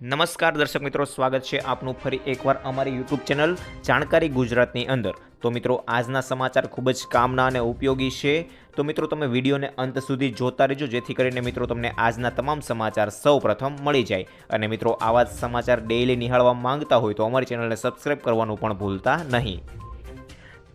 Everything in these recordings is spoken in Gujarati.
નમસ્કાર દર્શક મિત્રો, સ્વાગત છે આપનું ફરી એકવાર અમારી યુટ્યુબ ચેનલ જાણકારી ગુજરાતની અંદર. તો મિત્રો, આજના સમાચાર ખૂબ જ કામના અને ઉપયોગી છે. તો મિત્રો, તમે વિડીયોને અંત સુધી જોતા રહેજો, જેથી કરીને મિત્રો તમને આજના તમામ સમાચાર સૌ પ્રથમ મળી જાય. અને મિત્રો, આવા જ સમાચાર ડેઇલી નિહાળવા માંગતા હોય તો અમારી ચેનલને સબસ્ક્રાઈબ કરવાનું પણ ભૂલતા નહીં.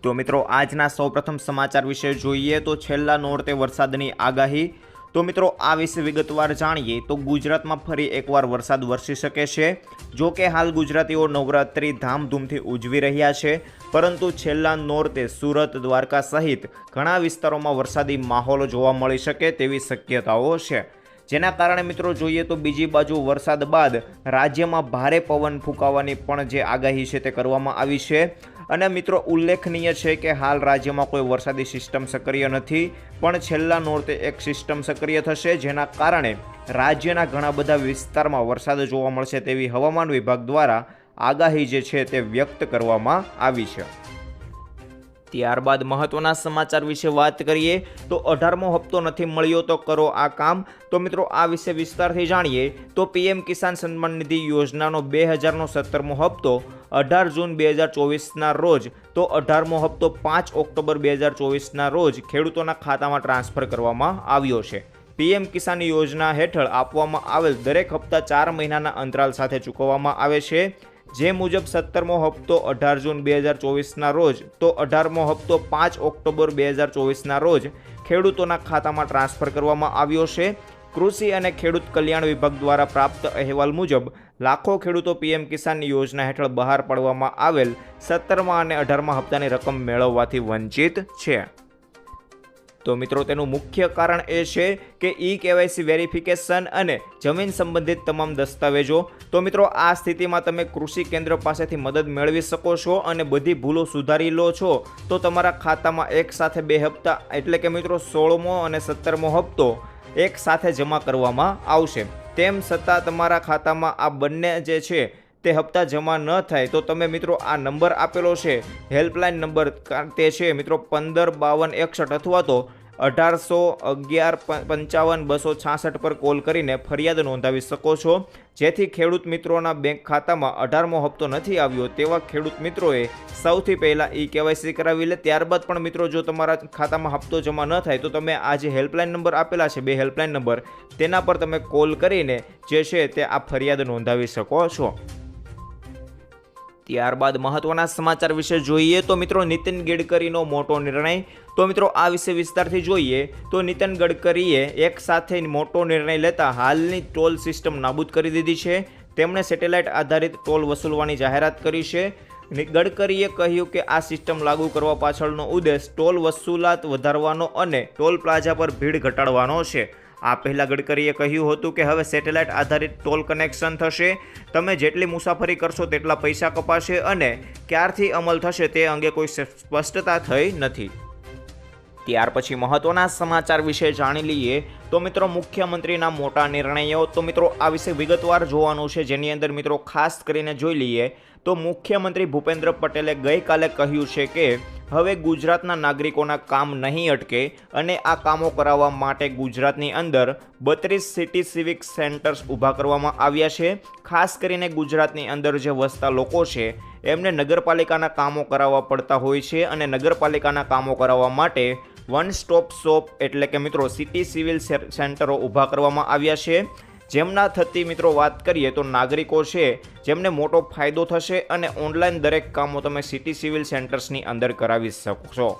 તો મિત્રો, આજના સૌપ્રથમ સમાચાર વિશે જોઈએ તો છેલ્લા નોરતે વરસાદની આગાહી તો મિત્રો, આ વિશે વિગતવાર જાણીએ તો ગુજરાતમાં ફરી એકવાર વરસાદ વરસી શકે છે. જો કે હાલ ગુજરાતીઓ નવરાત્રિ ધામધૂમથી ઉજવી રહ્યા છે, પરંતુ છેલ્લા નોરતે સુરત, દ્વારકા સહિત ઘણા વિસ્તારોમાં વરસાદી માહોલ જોવા મળી શકે તેવી શક્યતાઓ છે. જેના કારણે મિત્રો, જોઈએ તો બીજી બાજુ વરસાદ બાદ રાજ્યમાં ભારે પવન ફૂંકાવાની પણ જે આગાહી છે તે કરવામાં આવી છે. અને મિત્રો, ઉલ્લેખનીય છે કે હાલ રાજ્યમાં કોઈ વરસાદી સિસ્ટમ સક્રિય નથી, પણ છેલ્લા નોરતે એક સિસ્ટમ સક્રિય થશે, જેના કારણે રાજ્યના ઘણા બધા વિસ્તારમાં વરસાદ જોવા મળશે તેવી હવામાન વિભાગ દ્વારા આગાહી જે છે તે વ્યક્ત કરવામાં આવી છે. ત્યારબાદ મહત્વના સમાચાર વિશે વાત કરીએ, તો અઢારમો હપ્તો નથી મળ્યો તો કરો આ કામ. તો મિત્રો, આ વિશે વિસ્તારથી જાણીએ, તો પીએમ કિસાન સન્માન નિધિ યોજનાનો બે હજારનો સત્તરમો હપ્તો અઢાર જૂન બે હજાર ચોવીસના રોજ, તો અઢારમો હપ્તો પાંચ ઓક્ટોબર બે હજાર ચોવીસના રોજ ખેડૂતોના ખાતામાં ટ્રાન્સફર કરવામાં આવ્યો છે. પીએમ કિસાન યોજના હેઠળ આપવામાં આવેલ દરેક હપ્તા ચાર મહિનાના અંતરાલ સાથે ચૂકવવામાં આવે છે. જે મુજબ સત્તરમો હપ્તો અઢાર જૂન બે હજાર ચોવીસના રોજ તો અઢારમો હપ્તો પાંચ ઓક્ટોબર બે હજાર ચોવીસના રોજ ખેડૂતોના ખાતામાં ટ્રાન્સફર કરવામાં આવ્યો છે. કૃષિ અને ખેડૂત કલ્યાણ વિભાગ દ્વારા પ્રાપ્ત અહેવાલ મુજબ લાખો ખેડૂતો પીએમ કિસાન યોજના હેઠળ બહાર પાડવામાં આવેલ સત્તરમા અને અઢારમા હપ્તાની રકમ મેળવવાથી વંચિત છે. તો મિત્રો, તેનું મુખ્ય કારણ એ છે કે ઈ કેવાયસી વેરિફિકેશન અને જમીન સંબંધિત તમામ દસ્તાવેજો. તો મિત્રો, આ સ્થિતિમાં તમે કૃષિ કેન્દ્ર પાસેથી મદદ મેળવી શકો છો અને બધી ભૂલો સુધારી લો છો. તો તમારા ખાતામાં એક સાથે બે હપ્તા, એટલે કે મિત્રો, સોળમો અને સત્તરમો હપ્તો એક સાથે જમા કરવામાં આવશે. તેમ છતાં, તમારા ખાતામાં આ બંને જે છે તે હપ્તા જમા ન થાય તો તમે મિત્રો આ નંબર આપેલો છે. હેલ્પલાઇન નંબર તે છે મિત્રો પંદર બાવન એકસઠ અથવા તો અઢારસો અગિયાર પંચાવન બસો છાસઠ પર કોલ કરીને ફરિયાદ નોંધાવી શકો છો. જેથી ખેડૂત મિત્રોના બેંક ખાતામાં અઢારમો હપ્તો નથી આવ્યો તેવા ખેડૂત મિત્રોએ સૌથી પહેલાં ઈ કેવાયસી કરાવી લે. ત્યારબાદ પણ મિત્રો જો તમારા ખાતામાં હપ્તો જમા ન થાય તો તમે આ જે હેલ્પલાઇન નંબર આપેલા છે, બે હેલ્પલાઇન નંબર, તેના પર તમે કોલ કરીને જે છે તે આ ફરિયાદ નોંધાવી શકો છો. ત્યારબાદ મહત્વના સમાચાર વિશે જોઈએ તો મિત્રો નીતિન ગડકરીનો મોટો નિર્ણય. તો મિત્રો આ વિશે વિસ્તારથી જોઈએ તો નીતિન ગડકરીએ એક સાથે મોટો નિર્ણય લેતા હાલની ટોલ સિસ્ટમ નાબૂદ કરી દીધી છે. તેમણે સેટેલાઇટ આધારિત ટોલ વસૂલવાની જાહેરાત કરી છે. ગડકરીએ કહ્યું કે આ સિસ્ટમ લાગુ કરવા પાછળનો ઉદ્દેશ ટોલ વસૂલાત વધારવાનો અને ટોલ પ્લાઝા પર ભીડ ઘટાડવાનો છે. આ પહેલાં ગડકરીએ કહ્યું હતું કે હવે સેટેલાઇટ આધારિત ટોલ કનેક્શન થશે. તમે જેટલી મુસાફરી કરશો તેટલા પૈસા કપાશે અને ક્યારથી અમલ થશે તે અંગે કોઈ સ્પષ્ટતા થઈ નથી. ત્યાર પછી મહત્વના સમાચાર વિશે જાણી લઈએ. તો મિત્રો, મુખ્યમંત્રીના મોટા નિર્ણયો. તો મિત્રો, આ વિશે વિગતવાર જોવાનું છે. જેની અંદર મિત્રો ખાસ કરીને જોઈ લઈએ. તો મુખ્યમંત્રી ભૂપેન્દ્ર પટેલે ગઈકાલે કહ્યું છે કે, હવે ગુજરાતના નાગરિકોના કામ નહીં અટકે અને આ કામો કરાવવા માટે ગુજરાતની અંદર બત્રીસ સિટી સિવિક સેન્ટર્સ ઊભા કરવામાં આવ્યા છે. ખાસ કરીને ગુજરાતની અંદર જે વસતા લોકો છે, એમને નગરપાલિકાના કામો કરાવવા પડતા હોય છે અને નગરપાલિકાના કામો કરાવવા માટે વન સ્ટોપ શોપ એટલે કે મિત્રો સિટી સિવિલ સેન્ટરો ઊભા કરવામાં આવ્યા છે. જેમના થતી મિત્રો વાત કરીએ તો નાગરિકો છે, જેમને મોટો ફાયદો થશે અને ઓનલાઈન દરેક કામો તમે સિટી સિવિલ સેન્ટર્સની અંદર કરાવી શકશો.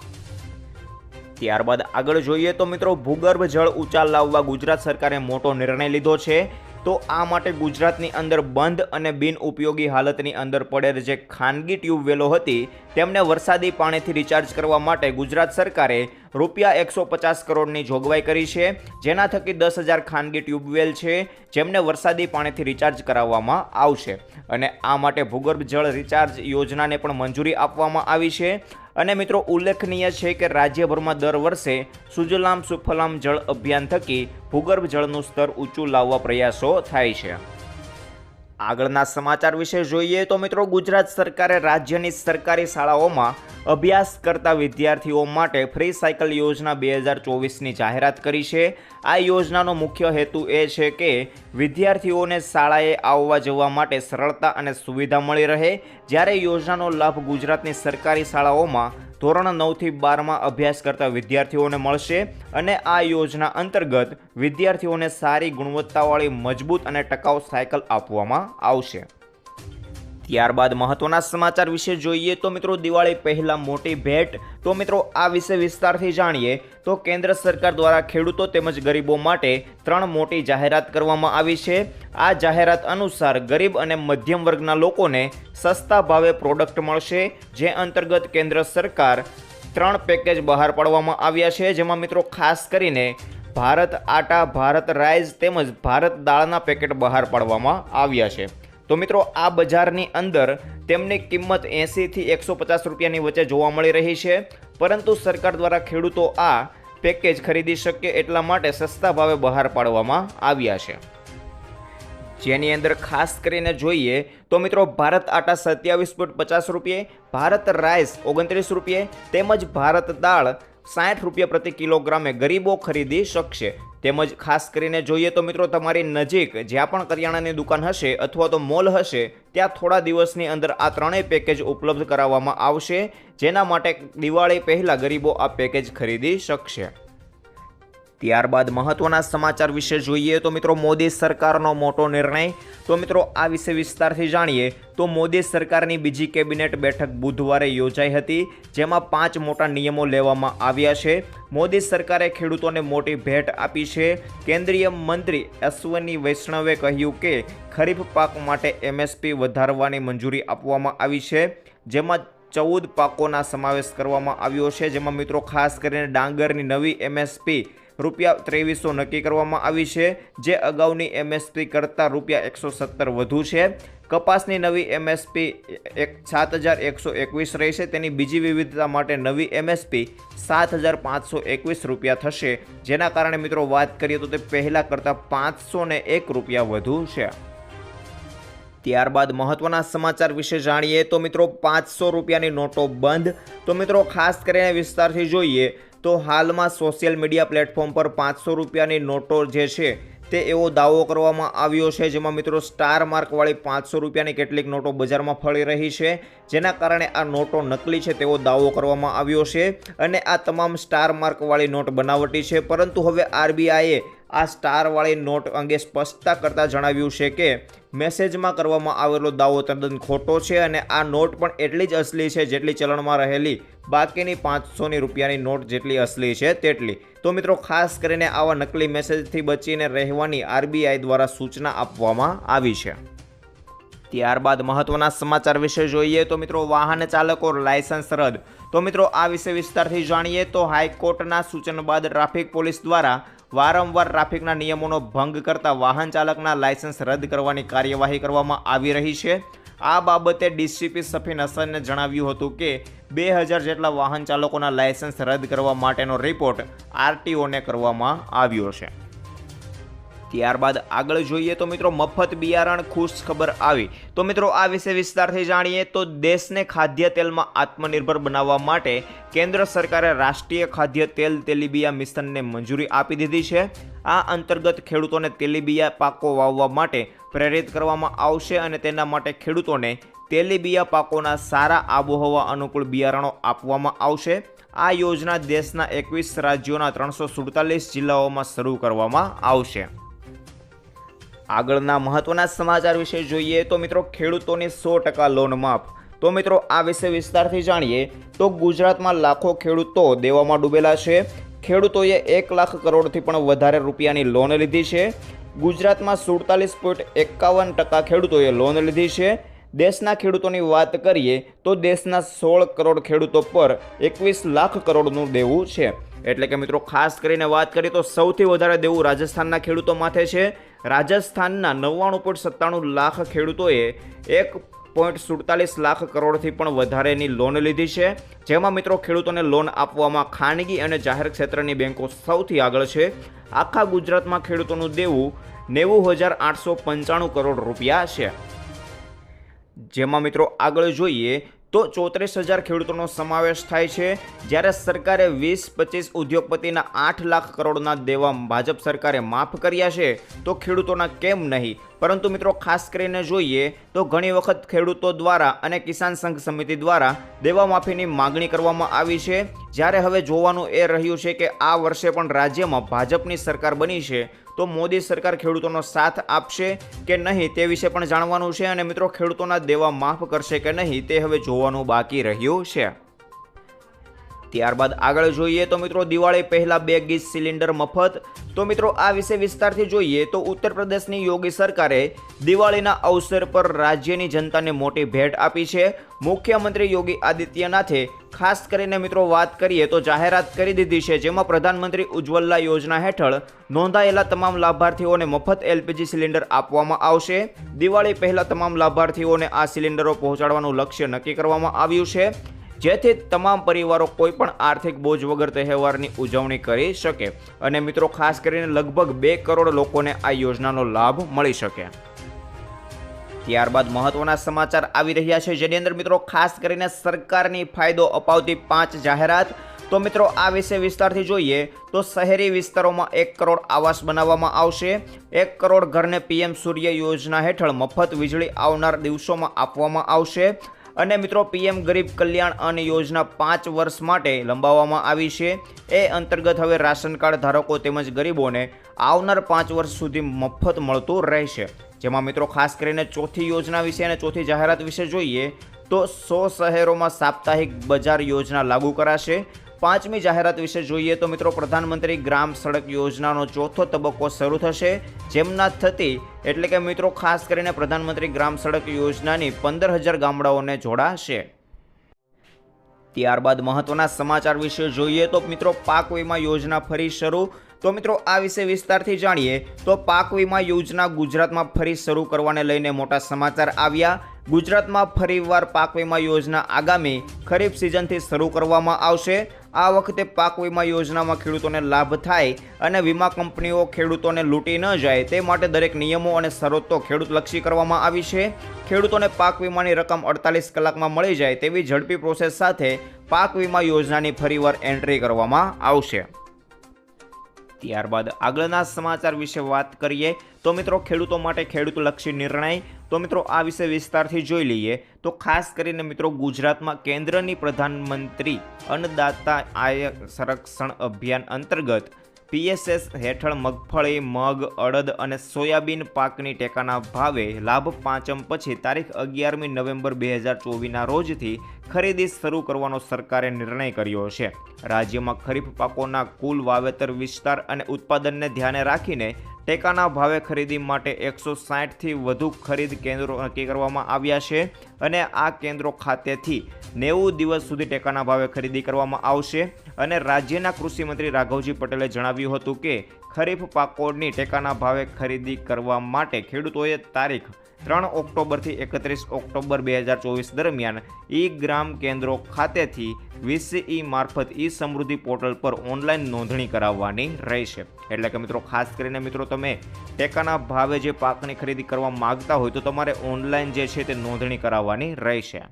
ત્યારબાદ આગળ જોઈએ તો મિત્રો ભૂગર્ભ જળ ઊંચા લાવવા ગુજરાત સરકારે મોટો નિર્ણય લીધો છે. તો આ માટે ગુજરાતની અંદર બંધ અને બિનઉપયોગી હાલતની અંદર પડેલ જે ખાનગી ટ્યુબવેલો હતી, તેમને વરસાદી પાણીથી રિચાર્જ કરવા માટે ગુજરાત સરકારે રૂપિયા એકસો પચાસ કરોડની જોગવાઈ કરી છે. જેના થકી દસ હજાર ખાનગી ટ્યુબવેલ છે, જેમને વરસાદી પાણીથી રિચાર્જ કરાવવામાં આવશે. અને આ માટે ભૂગર્ભ જળ રિચાર્જ યોજનાને પણ મંજૂરી આપવામાં આવી છે. અને મિત્રો, ઉલ્લેખનીય છે કે રાજ્યભરમાં દર વર્ષે સુજલામ સુફલામ જળ અભિયાન થકી ભૂગર્ભ જળનું સ્તર ઊંચું લાવવા પ્રયાસો થાય છે. આગળના સમાચાર વિશે જોઈએ તો મિત્રો, ગુજરાત સરકારે રાજ્યની સરકારી શાળાઓમાં અભ્યાસ કરતા વિદ્યાર્થીઓ માટે ફ્રી સાયકલ યોજના બે હજાર ચોવીસની જાહેરાત કરી છે. આ યોજનાનો મુખ્ય હેતુ એ છે કે વિદ્યાર્થીઓને શાળાએ આવવા જવા માટે સરળતા અને સુવિધા મળી રહે. જ્યારે યોજનાનો લાભ ગુજરાતની સરકારી શાળાઓમાં ધોરણ નવથી બારમાં અભ્યાસ કરતા વિદ્યાર્થીઓને મળશે અને આ યોજના અંતર્ગત વિદ્યાર્થીઓને સારી ગુણવત્તાવાળી, મજબૂત અને ટકાઉ સાયકલ આપવામાં આવશે. ત્યારબાદ મહત્વના સમાચાર વિશે જોઈએ તો મિત્રો દિવાળી પહેલા મોટી ભેટ. તો મિત્રો આ વિશે વિસ્તારથી જાણીએ તો કેન્દ્ર સરકાર દ્વારા ખેડૂતો તેમજ ગરીબો માટે ત્રણ મોટી જાહેરાત કરવામાં આવી છે. આ જાહેરાત અનુસાર ગરીબ અને મધ્યમ વર્ગના લોકોને સસ્તા ભાવે પ્રોડક્ટ મળશે, જે અંતર્ગત કેન્દ્ર સરકાર ત્રણ પેકેજ બહાર પાડવામાં આવ્યા છે. જેમાં મિત્રો ખાસ કરીને ભારત આટા, ભારત રાઈસ તેમજ ભારત દાળના પેકેટ બહાર પાડવામાં આવ્યા છે. તો મિત્રો, આ બજારની અંદર તેમની કિંમત એંસીથી એકસો પચાસ રૂપિયાની વચ્ચે જોવા મળી રહી છે. પરંતુ સરકાર દ્વારા ખેડૂતો આ પેકેજ ખરીદી શકે એટલા માટે સસ્તા ભાવે બહાર પાડવામાં આવ્યા છે. જેની અંદર ખાસ કરીને જોઈએ તો મિત્રો, ભારત આટા સત્યાવીસ પોઈન્ટ પચાસ રૂપિયે, ભારત રાઈસ ઓગણત્રીસ રૂપિયે, તેમજ ભારત દાળ સાઠ રૂપિયા પ્રતિ કિલોગ્રામે ગરીબો ખરીદી શકશે. તેમજ ખાસ કરીને જોઈએ તો મિત્રો તમારી નજીક જ્યાં પણ કરિયાણાની દુકાન હશે અથવા તો મોલ હશે, ત્યાં થોડા દિવસની અંદર આ ત્રણેય પેકેજ ઉપલબ્ધ કરાવવામાં આવશે, જેના માટે દિવાળી પહેલાં ગરીબો આ પેકેજ ખરીદી શકશે. ત્યારબાદ મહત્વના સમાચાર વિશે જોઈએ તો મિત્રો મોદી સરકારનો મોટો નિર્ણય. તો મિત્રો આ વિશે વિસ્તારથી જાણીએ તો મોદી સરકારની બીજી કેબિનેટ બેઠક બુધવારે યોજાઈ હતી, જેમાં પાંચ મોટા નિયમો લેવામાં આવ્યા છે. મોદી સરકારે ખેડૂતોને મોટી ભેટ આપી છે. કેન્દ્રીય મંત્રી અશ્વની વૈષ્ણવે કહ્યું કે, ખરીફ પાક માટે એમએસપી વધારવાની મંજૂરી આપવામાં આવી છે, જેમાં ચૌદ પાકોના સમાવેશ કરવામાં આવ્યો છે. જેમાં મિત્રો ખાસ કરીને ડાંગરની નવી એમએસપી રૂપિયા ત્રેવીસો નક્કી કરવામાં આવી છે, જે અગાઉની એમએસપી કરતાં રૂપિયા એકસો સત્તર વધુ છે. કપાસની નવી એમએસપી એક સાત હજાર એકસો એકવીસ રહેશે, તેની બીજી વિવિધતા માટે નવી એમએસપી સાત હજાર પાંચસો એકવીસ રૂપિયા થશે. જેના કારણે મિત્રો વાત કરીએ તો તે પહેલાં કરતાં પાંચસો ને એક રૂપિયા વધુ છે. ત્યારબાદ મહત્વના સમાચાર વિશે જાણીએ તો મિત્રો પાંચસો રૂપિયાની નોટો બંધ. તો મિત્રો ખાસ કરીને વિસ્તારથી જોઈએ તો હાલમાં સોશિયલ મીડિયા પ્લેટફોર્મ પર પાંચસો રૂપિયાની નોટો જે છે તે એવો દાવો કરવામાં આવ્યો છે, જેમાં મિત્રો સ્ટાર માર્કવાળી પાંચસો રૂપિયાની કેટલીક નોટો બજારમાં ફળી રહી છે. જેના કારણે આ નોટો નકલી છે તેવો દાવો કરવામાં આવ્યો છે અને આ તમામ સ્ટાર માર્કવાળી નોટ બનાવટી છે. પરંતુ હવે આરબીઆઈએ આ સ્ટારવાળી નોટ અંગે સ્પષ્ટતા કરતાં જણાવ્યું છે કે મેસેજમાં કરવામાં આવેલો દાવો તદ્દન ખોટો છે અને આ નોટ પણ એટલી જ અસલી છે જેટલી ચલણમાં રહેલી. બાકીની પાંચસોની રૂપિયાની નોટ જેટલી અસલી છે તેટલી. તો મિત્રો, ખાસ કરીને આવા નકલી મેસેજથી બચીને રહેવાની આરબીઆઈ દ્વારા સૂચના આપવામાં આવી છે. ત્યારબાદ મહત્વના સમાચાર વિશે જોઈએ તો મિત્રો, વાહન ચાલકો લાયસન્સ રદ. તો મિત્રો, આ વિશે વિસ્તારથી જાણીએ તો હાઈકોર્ટના સૂચન બાદ ટ્રાફિક પોલીસ દ્વારા વારંવાર ટ્રાફિકના નિયમોનો ભંગ કરતા વાહન ચાલકના લાયસન્સ રદ કરવાની કાર્યવાહી કરવામાં આવી રહી છે. આ બાબતે ડીસીપી સફીન હસનને જણાવ્યું હતું કે, બે હજાર જેટલા વાહન ચાલકોના લાયસન્સ રદ કરવા માટેનો રિપોર્ટ આરટીઓને કરવામાં આવ્યો છે. ત્યારબાદ આગળ જોઈએ તો મિત્રો મફત બિયારણ ખુશ ખબર આવી. તો મિત્રો આ વિશે વિસ્તારથી જાણીએ તો દેશને ખાદ્ય તેલમાં આત્મનિર્ભર બનાવવા માટે કેન્દ્ર સરકારે રાષ્ટ્રીય ખાદ્ય તેલ તેલીબિયા મિશનને મંજૂરી આપી દીધી છે. આ અંતર્ગત ખેડૂતોને તેલીબિયા પાકો વાવવા માટે પ્રેરિત કરવામાં આવશે અને તેના માટે ખેડૂતોને તેલીબિયા પાકોના સારા આબોહવા અનુકૂળ બિયારણો આપવામાં આવશે. આ યોજના દેશના એકવીસ રાજ્યોના ત્રણસો સુડતાલીસ જિલ્લાઓમાં શરૂ કરવામાં આવશે. આગળના મહત્વના સમાચાર વિશે જોઈએ તો મિત્રો ખેડૂતોની સો ટકા લોન માફ. તો મિત્રો આ વિશે વિસ્તારથી જાણીએ તો ગુજરાતમાં લાખો ખેડૂતો દેવામાં ડૂબેલા છે. ખેડૂતોએ એક લાખ કરોડથી પણ વધારે રૂપિયાની લોન લીધી છે. ગુજરાતમાં સુડતાલીસ પોઈન્ટ એકાવન ટકા ખેડૂતોએ લોન લીધી છે. દેશના ખેડૂતોની વાત કરીએ તો દેશના સોળ કરોડ ખેડૂતો પર એકવીસ લાખ કરોડનું દેવું છે. એટલે કે મિત્રો, ખાસ કરીને વાત કરીએ તો સૌથી વધારે દેવું રાજસ્થાનના ખેડૂતો માથે છે. રાજસ્થાનના નવ્વાણું પોઈન્ટ સત્તાણું લાખ ખેડૂતોએ એક પોઈન્ટ સુડતાલીસ લાખ કરોડથી પણ વધારેની લોન લીધી છે. જેમાં મિત્રો, ખેડૂતોને લોન આપવામાં ખાનગી અને જાહેર ક્ષેત્રની બેંકો સૌથી આગળ છે. આખા ગુજરાતમાં ખેડૂતોનું દેવું નેવું હજાર આઠસો પંચાણું કરોડ રૂપિયા છે. જેમાં મિત્રો, આગળ જોઈએ તો ચોત્રીસ હજાર ખેડૂતોનો સમાવેશ થાય છે. જ્યારે સરકારે વીસ, પચીસ ઉદ્યોગપતિના આઠ લાખ કરોડના દેવા ભાજપ સરકારે માફ કર્યા છે, તો ખેડૂતોના કેમ નહીં? પરંતુ મિત્રો, ખાસ કરીને જોઈએ તો ઘણી વખત ખેડૂતો દ્વારા અને કિસાન સંઘ સમિતિ દ્વારા દેવા માફીની માગણી કરવામાં આવી છે. જ્યારે હવે જોવાનું એ રહ્યું છે કે આ વર્ષે પણ રાજ્યમાં ભાજપની સરકાર બની છે, તો મોદી સરકાર ખેડૂતોનો સાથ આપશે કે નહીં તે વિશે પણ જાણવાનું છે અને મિત્રો, ખેડૂતોના દેવા માફ કરશે કે નહીં તે હવે જોવાનું બાકી રહ્યું છે. ત્યારબાદ આગળ જોઈએ તો મિત્રો દિવાળી પહેલા બે ગેસ સિલિન્ડર મફત. તો મિત્રો આ વિશે વિસ્તારથી જોઈએ તો ઉત્તર પ્રદેશની યોગી સરકારે દિવાળીના અવસર પર રાજ્યની જનતાને મોટી ભેટ આપી છે. મુખ્યમંત્રી યોગી આદિત્યનાથે ખાસ કરીને મિત્રો વાત કરીએ તો જાહેરાત કરી દીધી છે જેમાં પ્રધાનમંત્રી ઉજ્જવલા યોજના હેઠળ નોંધાયેલા તમામ લાભાર્થીઓને મફત એલપીજી સિલિન્ડર આપવામાં આવશે. દિવાળી પહેલાં તમામ લાભાર્થીઓને આ સિલિન્ડરો પહોંચાડવાનું લક્ષ્ય નક્કી કરવામાં આવ્યું છે. જેથી તમામ પરિવારો કોઈ પણ આર્થિક બોજ વગર તહેવારની ઉજવણી કરી શકે અને મિત્રો, ખાસ કરીને લગભગ બે કરોડ લોકોને આ યોજનાનો લાભ મળી શકે. ત્યારબાદ મહત્વના સમાચાર આવી રહ્યા છે, જેની અંદર મિત્રો, ખાસ કરીને સરકારની ફાયદો અપાવતી પાંચ જાહેરાત. તો મિત્રો, આ વિશે વિસ્તારથી જોઈએ તો શહેરી વિસ્તારોમાં એક કરોડ આવાસ બનાવવામાં આવશે. એક કરોડ ઘરને પીએમ સૂર્ય યોજના હેઠળ મફત વીજળી આવનાર દિવસોમાં આપવામાં આવશે. અને મિત્રો, પીએમ ગરીબ કલ્યાણ અન્ન યોજના પાંચ વર્ષ માટે લંબાવવામાં આવી છે. એ અંતર્ગત હવે રાશન કાર્ડ ધારકો તેમજ ગરીબોને આવનાર પાંચ વર્ષ સુધી મફત મળતું રહેશે. જેમાં મિત્રો, ખાસ કરીને ચોથી યોજના વિશે અને ચોથી જાહેરાત વિશે જોઈએ તો સો શહેરોમાં સાપ્તાહિક બજાર યોજના લાગુ કરાશે. પાંચમી જાહેરાત વિશે જોઈએ તો મિત્રો પ્રધાનમંત્રી ગ્રામ સડક યોજનાનો ચોથો તબક્કો શરૂ થશે. જેમના થતી એટલે કે મિત્રો ખાસ કરીને પ્રધાનમંત્રી ગ્રામ સડક યોજનાની પંદર હજાર ગામડાઓને જોડાશે. ત્યારબાદ મહત્વના સમાચાર વિશે જોઈએ તો મિત્રો પાક વીમા યોજના ફરી શરૂ. તો મિત્રો આ વિશે વિસ્તારથી જાણીએ તો પાક વીમા યોજના ગુજરાતમાં ફરી શરૂ કરવાને લઈને મોટા સમાચાર આવ્યા. ગુજરાતમાં ફરીવાર પાક વીમા યોજના આગામી ખરીફ સિઝનથી શરૂ કરવામાં આવશે. આ વખતે પાક વીમા યોજનામાં ખેડૂતોને લાભ થાય અને વીમા કંપનીઓ ખેડૂતોને લૂંટી ન જાય તે માટે દરેક નિયમો અને શરતો ખેડૂતલક્ષી કરવામાં આવી છે. ખેડૂતોને પાક વીમાની રકમ અડતાલીસ કલાકમાં મળી જાય તેવી ઝડપી પ્રોસેસ સાથે પાક વીમા યોજનાની ફરીવાર એન્ટ્રી કરવામાં આવશે. ત્યારબાદ આગળના સમાચાર વિશે વાત કરીએ તો મિત્રો ખેડૂતો માટે ખેડૂતલક્ષી નિર્ણય તો મિત્રો આ વિશે વિસ્તારથી જોઈ લઈએ તો ખાસ કરીને મિત્રો ગુજરાતમાં કેન્દ્રની પ્રધાનમંત્રી અન્નદાતા આય સંરક્ષણ અભિયાન અંતર્ગત પીએસએસ હેઠળ મગફળી, મગ, અડદ અને સોયાબીન પાકની ટેકાના ભાવે લાભ પાંચમ પછી તારીખ અગિયારમી નવેમ્બર બે હજાર ચોવીસના રોજથી ખરીદી શરૂ કરવાનો સરકારે નિર્ણય કર્યો છે. રાજ્યમાં ખરીફ પાકોના કુલ વાવેતર વિસ્તાર અને ઉત્પાદનને ધ્યાને રાખીને ટેકાના ભાવે ખરીદી માટે એકસો સાઠથી વધુ ખરીદ કેન્દ્રો નક્કી કરવામાં આવ્યા છે અને આ કેન્દ્રો ખાતેથી નેવું દિવસ સુધી ટેકાના ભાવે ખરીદી કરવામાં આવશે. અને રાજ્યના કૃષિમંત્રી રાઘવજી પટેલે જણાવ્યું હતું કે ખરીફ પાકોની ટેકાના ભાવે ખરીદી કરવા માટે ખેડૂતોએ તારીખ ત્રણ ઓક્ટોબરથી એકત્રીસ ઓક્ટોબર બે હજાર ચોવીસ દરમિયાન ઈ ગ્રામ કેન્દ્રો ખાતેથી વીસીઈ મારફત ઈ સમૃદ્ધિ પોર્ટલ પર ઓનલાઈન નોંધણી કરાવવાની રહેશે. એટલે કે મિત્રો, ખાસ કરીને મિત્રો, તમે ટેકાના ભાવે જે પાકની ખરીદી કરવા માગતા હોય તો તમારે ઓનલાઈન જે છે તે નોંધણી કરાવવાની રહેશે.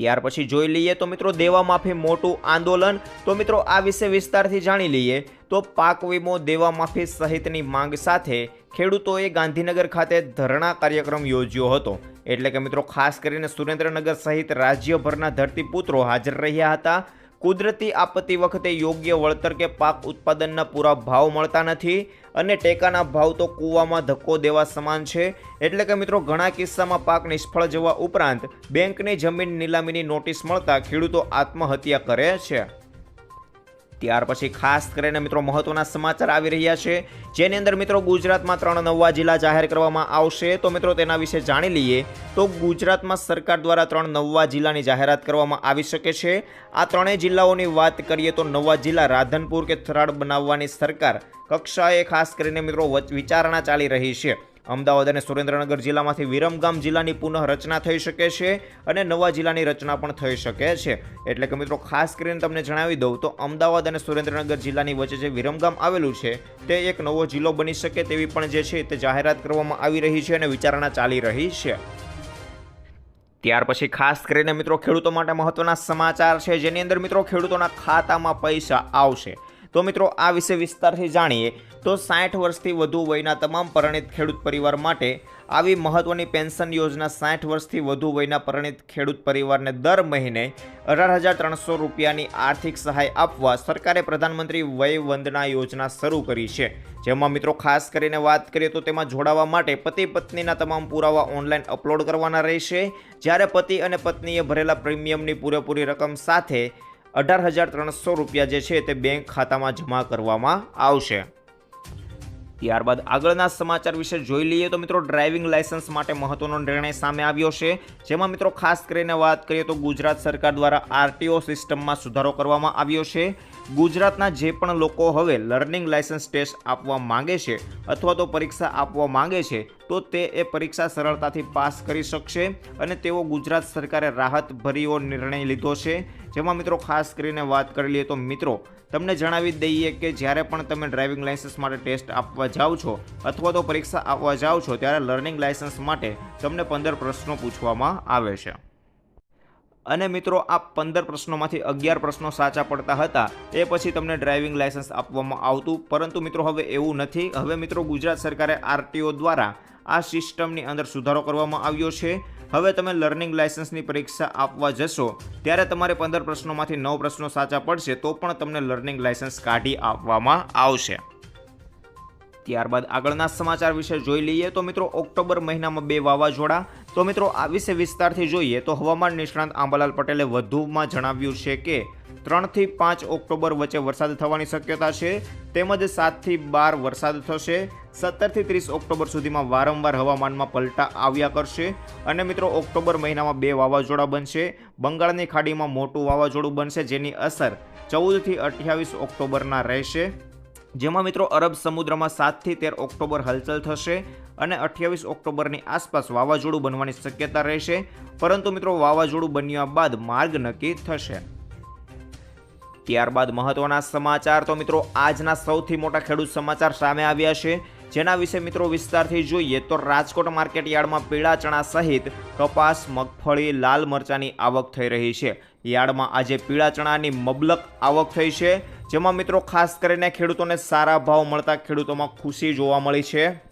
ત્યાર પછી જોઈ લઈએ તો મિત્રો દેવા માફી મોટું આંદોલન. તો મિત્રો આ વિશે વિસ્તારથી જાણી લઈએ તો પાક વીમો દેવા માફી સહિતની માંગ સાથે ખેડૂતોએ ગાંધીનગર ખાતે ધરણા કાર્યક્રમ યોજ્યો હતો. એટલે કે મિત્રો ખાસ કરીને સુરેન્દ્રનગર સહિત રાજ્યભરના ધરતીપુત્રો હાજર રહ્યા હતા. કુદરતી આપત્તિ વખતે યોગ્ય વળતર કે પાક ઉત્પાદનના પૂરા ભાવ મળતા નથી અને ટેકાના ભાવ તો કૂવામાં ધક્કો દેવા સમાન છે. એટલે કે મિત્રો, ઘણા કિસ્સામાં પાક નિષ્ફળ જવા ઉપરાંત બેંકની જમીન નીલામીની નોટિસ મળતા ખેડૂતો આત્મહત્યા કરે છે. ત્યાર પછી ખાસ કરીને મિત્રો મહત્વના સમાચાર આવી રહ્યા છે. જેની અંદર મિત્રો ગુજરાતમાં ત્રણ નવા જિલ્લા જાહેર કરવામાં આવશે. તો મિત્રો તેના વિશે જાણી લઈએ તો ગુજરાતમાં સરકાર દ્વારા ત્રણ નવા જિલ્લાની જાહેરાત કરવામાં આવી શકે છે. આ ત્રણેય જિલ્લાઓની વાત કરીએ તો નવા જિલ્લા રાધનપુર કે થરાદ બનાવવાની સરકાર કક્ષાએ ખાસ કરીને મિત્રો વચ- વિચારણા ચાલી રહી છે. અમદાવાદ અને સુરેન્દ્રનગર જિલ્લામાંથી વિરમગામ જિલ્લાની પુનઃ રચના થઈ શકે છે અને નવા જિલ્લાની રચના પણ થઈ શકે છે. એટલે કે મિત્રો, ખાસ કરીને તમને જણાવી દઉં, તો અમદાવાદ અને સુરેન્દ્રનગર જિલ્લાની વચ્ચે જે વિરમગામ આવેલું છે, તે એક નવો જિલ્લો બની શકે તેવી પણ જે છે, તે જાહેરાત કરવામાં આવી રહી છે અને વિચારણા ચાલી રહી છે. ત્યાર પછી ખાસ કરીને મિત્રો, ખેડૂતો માટે મહત્વના સમાચાર છે, જેની અંદર મિત્રો, ખેડૂતોના ખાતામાં પૈસા આવશે. તો મિત્રો, આ વિશે વિસ્તારથી જાણીએ તો સાઠ વર્ષથી વધુ વયના તમામ પરિણિત ખેડૂત પરિવાર માટે આવી મહત્વની પેન્શન યોજના સાઠ વર્ષથી વધુ વયના પરિણિત ખેડૂત પરિવારને દર મહિને અઢાર હજાર ત્રણસો રૂપિયાની આર્થિક સહાય આપવા સરકારે પ્રધાનમંત્રી વય વંદના યોજના શરૂ કરી છે. જેમાં મિત્રો ખાસ કરીને વાત કરીએ તો તેમાં જોડાવા માટે પતિ પત્નીના તમામ પુરાવા ઓનલાઈન અપલોડ કરવાના રહેશે. જ્યારે પતિ અને પત્નીએ ભરેલા પ્રીમિયમની પૂરેપૂરી રકમ સાથે અઢાર હજાર ત્રણસો રૂપિયા જે છે તે બેંક ખાતામાં જમા કરવામાં આવશે. ત્યારબાદ આગળના સમાચાર વિશે જોઈ લઈએ તો મિત્રો ડ્રાઇવિંગ લાયસન્સ માટે મહત્વનો નિર્ણય સામે આવ્યો છે. જેમાં મિત્રો ખાસ કરીને વાત કરીએ તો ગુજરાત સરકાર દ્વારા આરટીઓ સિસ્ટમમાં સુધારો કરવામાં આવ્યો છે. ગુજરાતના જે પણ લોકો હવે લર્નિંગ લાયસન્સ ટેસ્ટ આપવા માંગે છે અથવા તો પરીક્ષા આપવા માંગે છે, તો તે એ પરીક્ષા સરળતાથી પાસ કરી શકશે અને તેઓ ગુજરાત સરકારે રાહત નિર્ણય લીધો છે. જેમાં મિત્રો ખાસ કરીને વાત કરી લઈએ તો મિત્રો, તમને જણાવી દઈએ કે જ્યારે પણ તમે ડ્રાઇવિંગ લાયસન્સ માટે ટેસ્ટ આપવા જાઓ છો અથવા તો પરીક્ષા આપવા જાઓ છો, ત્યારે લર્નિંગ લાયસન્સ માટે તમને પંદર પ્રશ્નો પૂછવામાં આવે છે. અને મિત્રો, આ પંદર પ્રશ્નોમાંથી અગિયાર પ્રશ્નો સાચા પડતા હતા, એ પછી તમને ડ્રાઇવિંગ લાયસન્સ આપવામાં આવતું. પરંતુ મિત્રો, હવે એવું નથી. હવે મિત્રો, ગુજરાત સરકારે આરટીઓ દ્વારા આ સિસ્ટમની અંદર સુધારો કરવામાં આવ્યો છે. હવે તમે લર્નિંગ લાયસન્સની પરીક્ષા આપવા જશો, ત્યારે તમારે પંદર પ્રશ્નોમાંથી નવ પ્રશ્નો સાચા પડશે, તો પણ તમને લર્નિંગ લાયસન્સ કાઢી આપવામાં આવશે. ત્યારબાદ આગળના સમાચાર વિશે જોઈ લઈએ. તો મિત્રો, ઓક્ટોબર મહિનામાં બે વાવાઝોડા તો મિત્રો, આ વિશે વિસ્તારથી જોઈએ તો હવામાન નિષ્ણાંત આંબાલાલ પટેલે વધુમાં જણાવ્યું છે કે, ત્રણથી પાંચ ઓક્ટોબર વચ્ચે વરસાદ થવાની શક્યતા છે, તેમજ સાતથી બાર વરસાદ થશે, સત્તરથી ત્રીસ ઓક્ટોબર સુધીમાં વારંવાર હવામાનમાં પલટા આવ્યા કરશે, અને મિત્રો, ઓક્ટોબર મહિનામાં બે વાવાઝોડા બનશે, બંગાળની ખાડીમાં મોટું વાવાઝોડું બનશે, જેની અસર ચૌદથી અઠ્યાવીસ ઓક્ટોબરના રહેશે, જેમાં મિત્રો, અરબ સમુદ્રમાં સાતથી તેર ઓક્ટોબર હલચલ થશે અને અઠ્યાવીસ ઓક્ટોબરની આસપાસ વાવાઝોડું બનવાની શક્યતા રહેશે. પરંતુ મિત્રો, વાવાઝોડું બન્યા બાદ માર્ગ નક્કી થશે. ત્યારબાદ મહત્વના સમાચાર તો મિત્રો, આજના સૌથી મોટા ખેડૂત સમાચાર સામે આવ્યા છે. જેના વિશે મિત્રો વિસ્તારથી જોઈએ તો રાજકોટ માર્કેટ યાર્ડમાં પીળા ચણા સહિત કપાસ, મગફળી, લાલ મરચાની આવક થઈ રહી છે. યાર્ડમાં આજે પીળા ચણાની મબલક આવક થઈ છે. જેમાં મિત્રો ખાસ કરીને ખેડૂતોને સારા ભાવ મળતા ખેડૂતોમાં ખુશી જોવા મળી છે.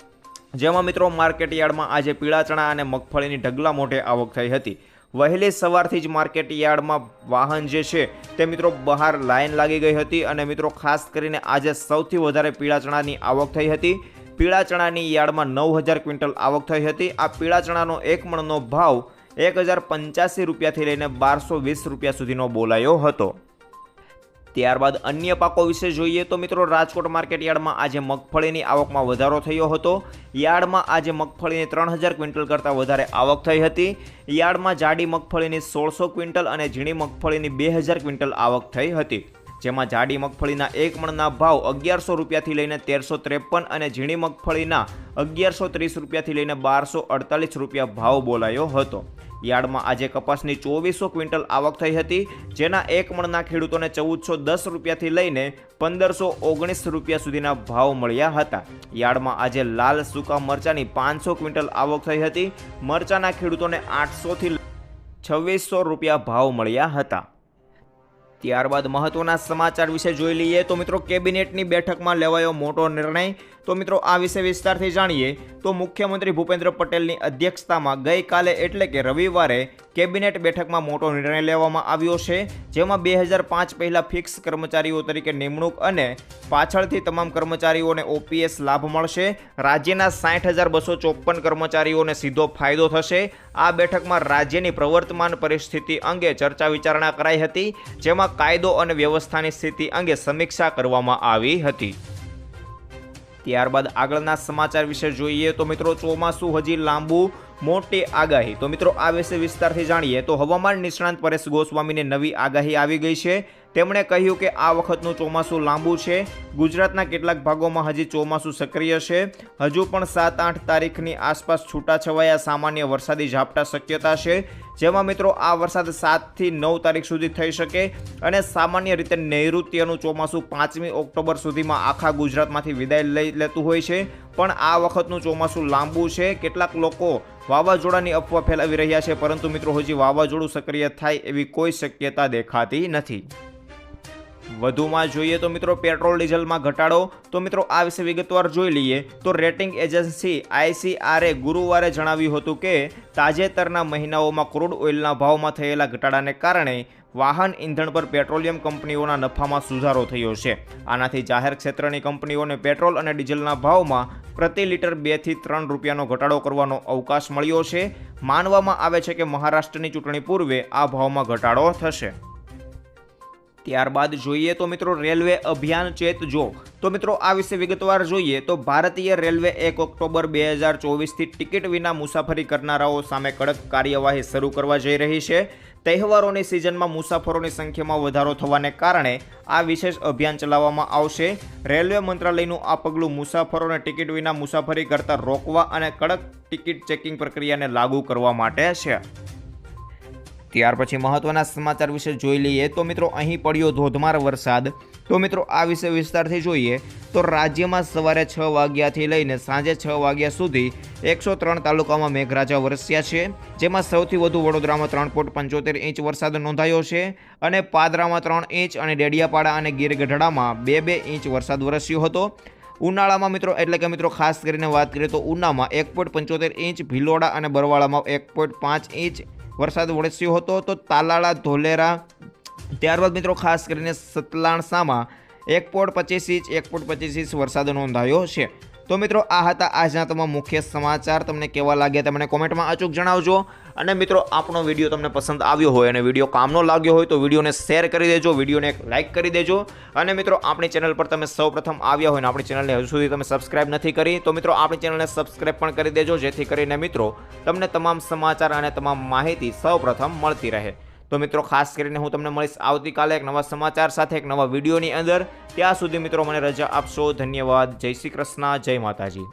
જેમાં મિત્રો માર્કેટ યાર્ડમાં આજે પીળા ચણા અને મગફળીની ઢગલા મોઢે આવક થઈ હતી. વહેલી સવારથી જ માર્કેટ યાર્ડમાં વાહન જે છે તે મિત્રો બહાર લાઈન લાગી ગઈ હતી અને મિત્રો ખાસ કરીને આજે સૌથી વધારે પીળા ચણાની આવક થઈ હતી. પીળા ચણાની યાર્ડમાં નવ હજાર ક્વિન્ટલ આવક થઈ હતી. આ પીળા ચણાનો એક મણનો ભાવ એક હજાર પંચ્યાસી રૂપિયાથી લઈને બારસો વીસ રૂપિયા સુધીનો બોલાયો હતો. ત્યારબાદ અન્ય પાકો વિશે જોઈએ તો મિત્રો રાજકોટ માર્કેટ યાર્ડમાં આજે મગફળીની આવકમાં વધારો થયો હતો. યાર્ડમાં આજે મગફળીની ત્રણ હજાર ક્વિન્ટલ કરતાં વધારે આવક થઈ હતી. યાર્ડમાં જાડી મગફળીની સોળસો ક્વિન્ટલ અને ઝીણી મગફળીની બે હજાર ક્વિન્ટલ આવક થઈ હતી. જેમાં જાડી મગફળીના એક મણના ભાવ અગિયારસો રૂપિયાથી લઈને તેરસો ત્રેપન અને ઝીણી મગફળીના અગિયારસો ત્રીસ રૂપિયાથી લઈને બારસો અડતાલીસ રૂપિયા ભાવ બોલાયો હતો. યાર્ડમાં આજે કપાસની ચોવીસો ક્વિન્ટલ આવક થઈ હતી, જેના એક મણના ખેડૂતોને ચૌદસો દસ રૂપિયાથી લઈને પંદરસો ઓગણીસ રૂપિયા સુધીના ભાવ મળ્યા હતા. યાર્ડમાં આજે લાલ સૂકા મરચાની પાંચસો ક્વિન્ટલ આવક થઈ હતી, મરચાના ખેડૂતોને આઠસોથી છવ્વીસો રૂપિયા ભાવ મળ્યા હતા. ત્યારબાદ મહત્વના સમાચાર વિશે જોઈ લઈએ તો મિત્રો કેબિનેટની બેઠકમાં લેવાયો મોટો નિર્ણય. તો મિત્રો આ વિશે વિસ્તારથી જાણીએ તો મુખ્યમંત્રી ભૂપેન્દ્ર પટેલની અધ્યક્ષતામાં ગઈકાલે એટલે કે રવિવારે કેબિનેટ બેઠકમાં મોટો નિર્ણય લેવામાં આવ્યો છે, જેમાં બે હજાર પાંચ પહેલાં ફિક્સ કર્મચારીઓ તરીકે નિમણૂક અને પાછળથી તમામ કર્મચારીઓને ઓપીએસ લાભ મળશે. રાજ્યના સાઠ હજાર બસો ચોપન કર્મચારીઓને સીધો ફાયદો થશે. આ બેઠકમાં રાજ્યની પ્રવર્તમાન પરિસ્થિતિ અંગે ચર્ચા વિચારણા કરાઈ હતી, જેમાં કાયદો અને વ્યવસ્થાની સ્થિતિ અંગે સમીક્ષા કરવામાં આવી હતી. ત્યારબાદ આગળના સમાચાર વિશે જોઈએ તો મિત્રો ચોમાસું હજી લાંબુ, મોટી આગાહી. તો મિત્રો આ વિશે વિસ્તારથી જાણીએ તો હવામાન નિષ્ણાંત પરેશ ગોસ્વામીને નવી આગાહી આવી ગઈ છે. તેમણે કહ્યું કે આ વખતનું ચોમાસું લાંબુ છે. ગુજરાતના કેટલાક ભાગોમાં હજી ચોમાસું સક્રિય છે. હજુ પણ સાત આઠ તારીખની આસપાસ છૂટાછવાયા સામાન્ય વરસાદી ઝાપટા શક્યતા છે. જેમાં મિત્રો આ વરસાદ સાતથી નવ તારીખ સુધી થઈ શકે અને સામાન્ય રીતે નૈઋત્યનું ચોમાસું પાંચમી ઓક્ટોબર સુધીમાં આખા ગુજરાતમાંથી વિદાય લઈ લેતું હોય છે. પણ આ વખતનું ચોમાસું લાંબુ છે. કેટલાક લોકો વાવાઝોડાની અફવા ફેલાવી રહ્યા છે, પરંતુ મિત્રો હજી વાવાઝોડું સક્રિય થાય એવી કોઈ શક્યતા દેખાતી નથી. વધુમાં જોઈએ તો મિત્રો પેટ્રોલ ડીઝલમાં ઘટાડો. તો મિત્રો આ વિશે વિગતવાર જોઈ લઈએ. તો રેટિંગ એજન્સી આઈસીઆરએ ગુરુવારે જણાવ્યું હતું કે, તાજેતરના મહિનાઓમાં ક્રૂડ ઓઇલના ભાવમાં થયેલા ઘટાડાને કારણે વાહન ઇંધણ પર પેટ્રોલિયમ કંપનીઓના નફામાં સુધારો થયો છે. આનાથી જાહેર ક્ષેત્રની કંપનીઓને પેટ્રોલ અને ડીઝલના ભાવમાં પ્રતિ લીટર બેથી ત્રણ રૂપિયાનો ઘટાડો કરવાનો અવકાશ મળ્યો છે. માનવામાં આવે છે કે મહારાષ્ટ્રની ચૂંટણી પૂર્વે આ ભાવમાં ઘટાડો થશે. ત્યારબાદ જોઈએ તો મિત્રો રેલવે અભિયાન ચેત જો. તો મિત્રો આ વિશે વિગતવાર જોઈએ તો ભારતીય રેલવે એક ઓક્ટોબર બે હજાર ચોવીસથી ટિકિટ વિના મુસાફરી કરનારાઓ સામે કડક કાર્યવાહી શરૂ કરવા જઈ રહી છે. તહેવારોની સિઝનમાં મુસાફરોની સંખ્યામાં વધારો થવાને કારણે આ વિશેષ અભિયાન ચલાવવામાં આવશે. રેલવે મંત્રાલયનું આ પગલું મુસાફરોને ટિકિટ વિના મુસાફરી કરતા રોકવા અને કડક ટિકિટ ચેકિંગ પ્રક્રિયાને લાગુ કરવા માટે છે. ત્યાર પછી મહત્વના સમાચાર વિશે જોઈ લઈએ. તો મિત્રો, અહીં પડ્યો ધોધમાર વરસાદ. તો મિત્રો, આ વિશે વિસ્તારથી જોઈએ તો રાજ્યમાં સવારે છ વાગ્યાથી લઈને સાંજે છ વાગ્યા સુધી એકસો ત્રણ તાલુકામાં મેઘરાજા વરસ્યા છે, જેમાં સૌથી વધુ વડોદરામાં ત્રણ પોઈન્ટ પંચોતેર ઇંચ વરસાદ નોંધાયો છે અને પાદરામાં ત્રણ ઇંચ અને ડેડિયાપાડા અને ગીરગઢડામાં બે બે ઇંચ વરસાદ વરસ્યો હતો. ઉનાળામાં મિત્રો, એટલે કે મિત્રો, ખાસ કરીને વાત કરીએ તો ઉનામાં એક પોઈન્ટ પંચોતેર ઇંચ, ભિલોડા અને બરવાળામાં એક પોઈન્ટ પાંચ ઇંચ વરસાદ વરસ્યો હતો તો તાલાળા, ધોલેરા, ત્યારબાદ મિત્રો ખાસ કરીને સતલાણસામાં એક પોઈન્ટ પચીસ ઇંચ, એક પોઈન્ટ પચીસ ઇંચ વરસાદ નોંધાયો છે. તો મિત્રો, આ હતા આજના તમામ મુખ્ય સમાચાર. તમને કેવા લાગ્યા તમને કોમેન્ટમાં અચૂક જણાવજો. અને મિત્રો, આપણો વીડિયો તમને પસંદ આવ્યો હોય અને વીડિયો કામનો લાગ્યો હોય તો વિડીયોને શેર કરી દેજો, વિડીયોને એક લાઇક કરી દેજો. અને મિત્રો, આપણી ચેનલ પર તમે સૌપ્રથમ આવ્યા હોય ને આપણી ચેનલને હજુ સુધી તમે સબસ્ક્રાઇબ નથી કરી, તો મિત્રો, આપણી ચેનલને સબસ્ક્રાઇબ પણ કરી દેજો, જેથી કરીને મિત્રો, તમને તમામ સમાચાર અને તમામ માહિતી સૌપ્રથમ મળતી રહે. તો મિત્રો, ખાસ કરીને હું તમને મળીશ આવતીકાલે એક નવા સમાચાર સાથે, એક નવા વિડીયોની અંદર. ત્યાં સુધી મિત્રો, મને રજા આપશો. ધન્યવાદ. જય શ્રી કૃષ્ણ. જય માતાજી.